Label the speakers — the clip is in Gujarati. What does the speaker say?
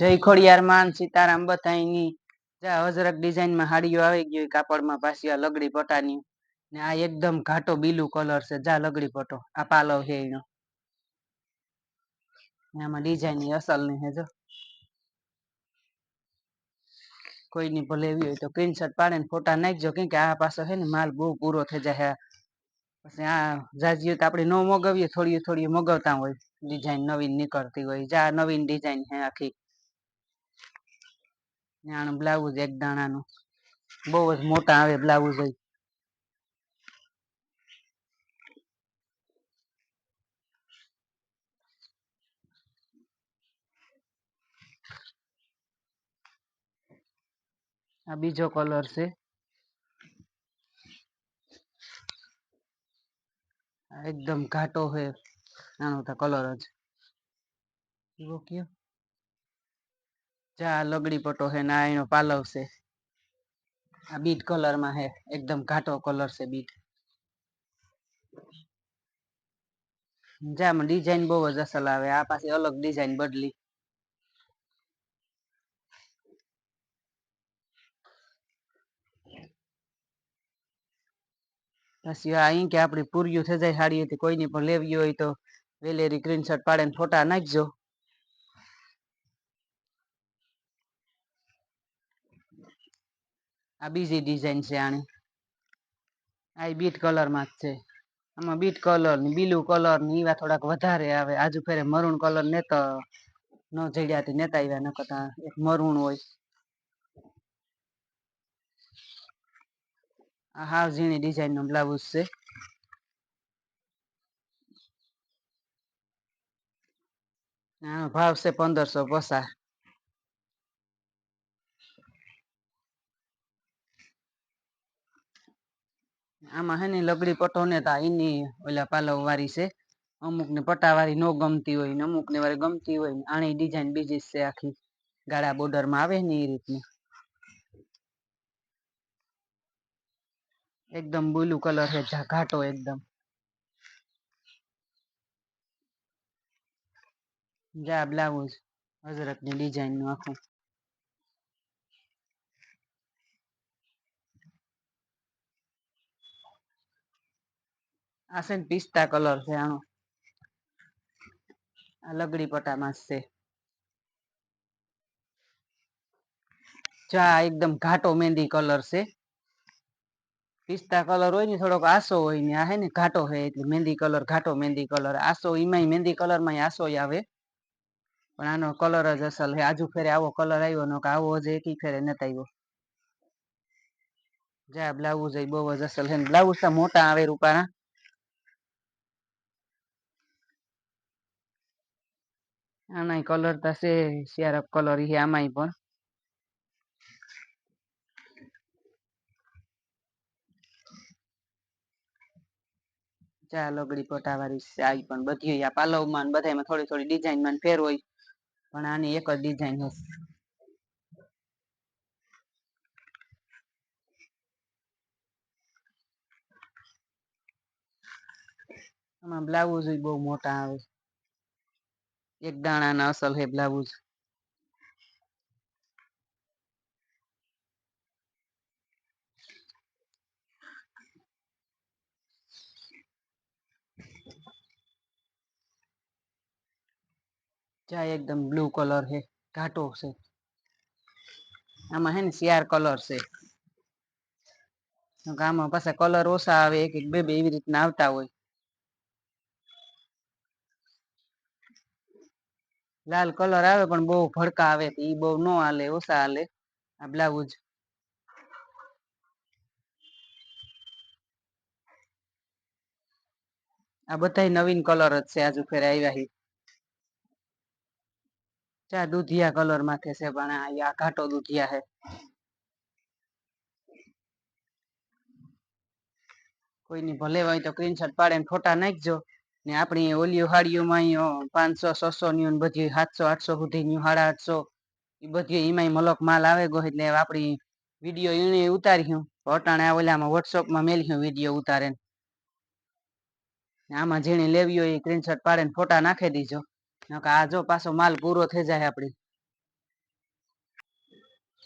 Speaker 1: જય ખોડિયાર માન, સીતારામ બધાયની. જા, અજરક ડિઝાઇનમાં હાડીઓ આવી ગઈ કાપડમાં પાછી લગડી પટાની. ને આ એકદમ ઘાટો બીલું કલર છે. જા, લગડી પટો. આ પાલવ છે એનો. આમાં ડિઝાઇન અસલની છે, જો. કોઈની ભલે એવી હોય તો સ્ક્રીનશોટ પાડીને ફોટા નાખજો. કેમ કે આ પાછો છે ને માલ બહુ પૂરો થઈ જાય પછી આ જાજીઓ તો આપણે ન મગાવીએ થોડી થોડી મગાવતા હોય. ડિઝાઇન નવીન નીકળતી હોય. જા, નવીન ડિઝાઇન હે આખી. ને આનું બ્લાઉઝ એક દાણાનું. બહુ જ મોટા આવે બ્લાઉઝ આ બીજો કલર છે. એકદમ ઘાટો છે. આનો તો કલર જ. કયો. જા આ લગડી પટો છે ને આ એનો પાલવ છે. આ બીટ કલરમાં છે એકદમ ઘાટો કલર છે બીટ. જા આમાં ડિઝાઇન બહુ જ અસલ આવે, આ પાછી અલગ ડિઝાઇન બદલી. પછી આ અહીં કે આપણી પૂર્યું થઈ જાય સાડી હતી, કોઈની પણ લેવી હોય તો વેલેરી સ્ક્રીનશોટ પાડીને ફોટા નાખજો. આ બીજી ડિઝાઇન છે આની. આ બીટ કલરમાં જ છે. આમાં બીટ કલરની બીલુ કલરની એવા થોડાક વધારે આવે. આજુ ફેરે મરૂન કલર ને તો ન જડ્યાથી નેતા આવ્યા ન કરતા એક મરૂન હોય. આ હાવ ઝીણી ડિઝાઇન નો બ્લાઉઝ છે. ભાવ છે પંદરસો પચાસ આમાં હે ને લગડી પટો ને તા એની ઓલા પાલવ વાળી છે. અમુક ને પટાવાળી નો ગમતી હોય ને અમુક ને વાળી ગમતી હોય ને આની ડિઝાઇન બીજી છે આખી. ગાળા બોર્ડરમાં આવે ને એ રીતની. એકદમ બ્લુ કલર છે ઘાટો એકદમ. જા બ્લાઉઝ અજરકની ડિઝાઇનનું આખું. આ છે ને પિસ્તા કલર છે આનો. આ લગડી પટામાં જ છે. જા એકદમ ઘાટો મહેંદી કલર છે. પિસ્તા કલર હોય ને થોડોક આસો હોય ને આ હે ને ઘાટો છે એટલે મહેંદી કલર, ઘાટો મહેંદી કલર. આસો એમાંય મહેંદી કલરમાં આસો આવે. પણ આનો કલર જ અસલ હે. આજુ ફેરે આવો કલર આવ્યો નો કે આવો હજી એકી ફેરે નતા આવ્યો. જા, બ્લાઉઝ બહુ જ અસલ હે બ્લાઉઝ મોટા આવે રૂપાના. આનાય કલર તો છે શિયારક કલર છે આમાંય પણ. ચા લગડી પટાવાળી આવી પણ બધી આ પાલવમાં ને બધામાં થોડી થોડી ડિઝાઇનમાં ફેર હોય. પણ આની એક જ ડિઝાઇન હશે. આમાં બ્લાઉઝ બહુ મોટા આવે. એક દાણા ના અસલ હે બ્લાઉઝ ચા એકદમ બ્લુ કલર છે ઘાટો છે. આમાં હે ને શિયાર કલર છે. આમાં પાછા કલર ઓછા આવે એક એક બે બે એવી રીતના આવતા હોય. લાલ કલર આવે પણ બહુ ભડકા આવે ઈ બહુ નો હાલે, ઓછા હાલે. આ બ્લાઉઝ. આ બધા નવીન કલર જ છે આજુ ફેર આવ્યા હી. ચા દુધિયા કલર માથે છે, પણ આ ઘાટો દુધિયા છે કોઈની ભલે હોય તો સ્ક્રીનશોટ પાડે ફોટા નાખજો. ને આપણી ઓલી હાડીઓમાં પાંચસો, છસો ની બધી સાતસો, આઠસો સુધી ની સાડા આઠસો એ બધી એમાંય મલક માલ આવે ગયો એટલે આપણી વીડિયો એને ઉતાર્યું. અટાણે ઓલામાં વોટ્સઅપમાં મેલ્યું વીડિયો ઉતારે આમાં જેને લેવી હોય એ સ્ક્રીનશોટ પાડીને ફોટા નાખી દીજો. આ જો પાછો માલ પૂરો થઈ જાય આપડી